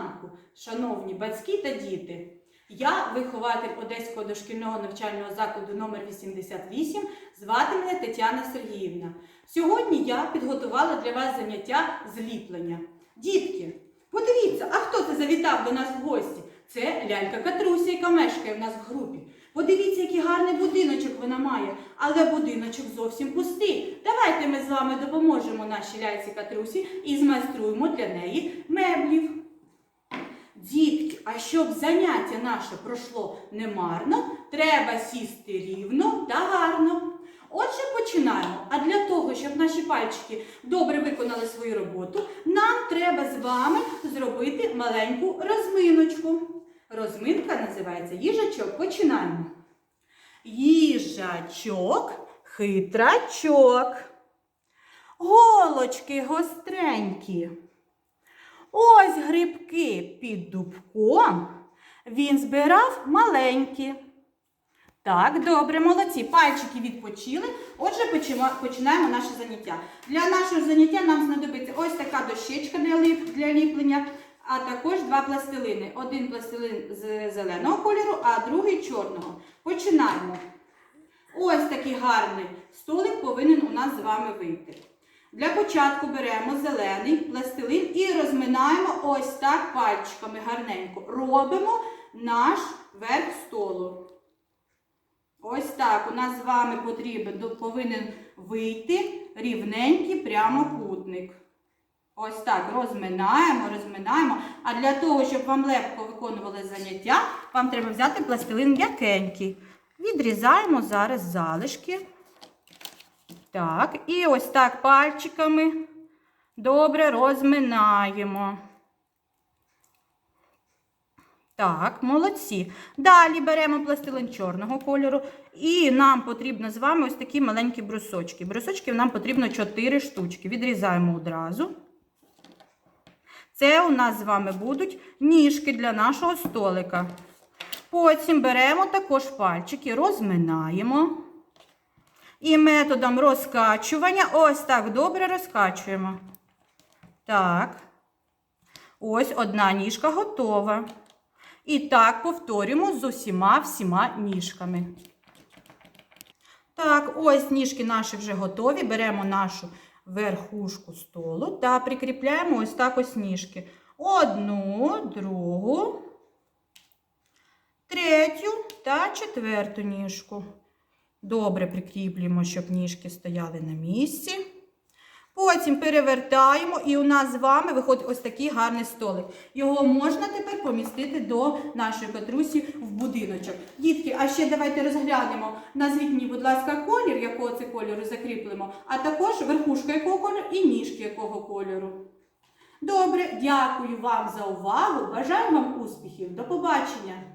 ранку, шановні батьки та діти! Я, вихователь Одеського дошкільного навчального закладу номер 88, звати мене Тетяна Сергіївна. Сьогодні я підготувала для вас заняття зліплення. Дітки, подивіться, а хто це завітав до нас в гості? Це лялька Катруся, яка мешкає в нас в групі. Подивіться, який гарний будиночок вона має, але будиночок зовсім пустий. Давайте ми з вами допоможемо нашій ляльці Катрусі і змайструємо для неї меблів. Дітки, а щоб заняття наше пройшло немарно, треба сісти рівно та гарно. Отже, починаємо. А для того, щоб наші пальчики добре виконали свою роботу, нам треба з вами зробити маленьку розминочку. Розминка називається їжачок. Починаємо. Їжачок, хитрачок. Голочки гостренькі. Ось грибки під дубком він збирав маленькі. Так, добре, молодці. Пальчики відпочили. Отже, починаємо наше заняття. Для нашого заняття нам знадобиться ось така дощечка для, ліп, для ліплення, а також два пластилини. Один пластилин з зеленого кольору, а другий чорного. Починаємо. Ось такий гарний столик повинен у нас з вами вийти. Для початку беремо зелений пластилин і розминаємо ось так пальчиками гарненько. Робимо наш верх столу. Ось так. У нас з вами потрібен, повинен вийти рівненький прямокутник. Ось так розминаємо, розминаємо. А для того, щоб вам легко виконували заняття, вам треба взяти пластилин м'якенький. Відрізаємо зараз залишки. Так, і ось так пальчиками добре розминаємо. Так, молодці. Далі беремо пластилин чорного кольору. І нам потрібно з вами ось такі маленькі брусочки. Брусочків нам потрібно 4 штучки. Відрізаємо одразу. Це у нас з вами будуть ніжки для нашого столика. Потім беремо також пальчики, розминаємо. І методом розкачування ось так добре розкачуємо. Так. Ось одна ніжка готова. І так повторюємо з усіма всіма ніжками. Так, ось ніжки наші вже готові. Беремо нашу верхушку столу та прикріпляємо ось так ось ніжки. Одну, другу, третю та четверту ніжку. Добре прикріплюємо, щоб ніжки стояли на місці. Потім перевертаємо, і у нас з вами виходить ось такий гарний столик. Його можна тепер помістити до нашої Петрусі в будиночок. Дітки, а ще давайте розглянемо. Назвіть мені, будь ласка, колір, якого це кольору закріплемо, а також верхушка якого кольору і ніжки якого кольору. Добре, дякую вам за увагу. Бажаю вам успіхів. До побачення!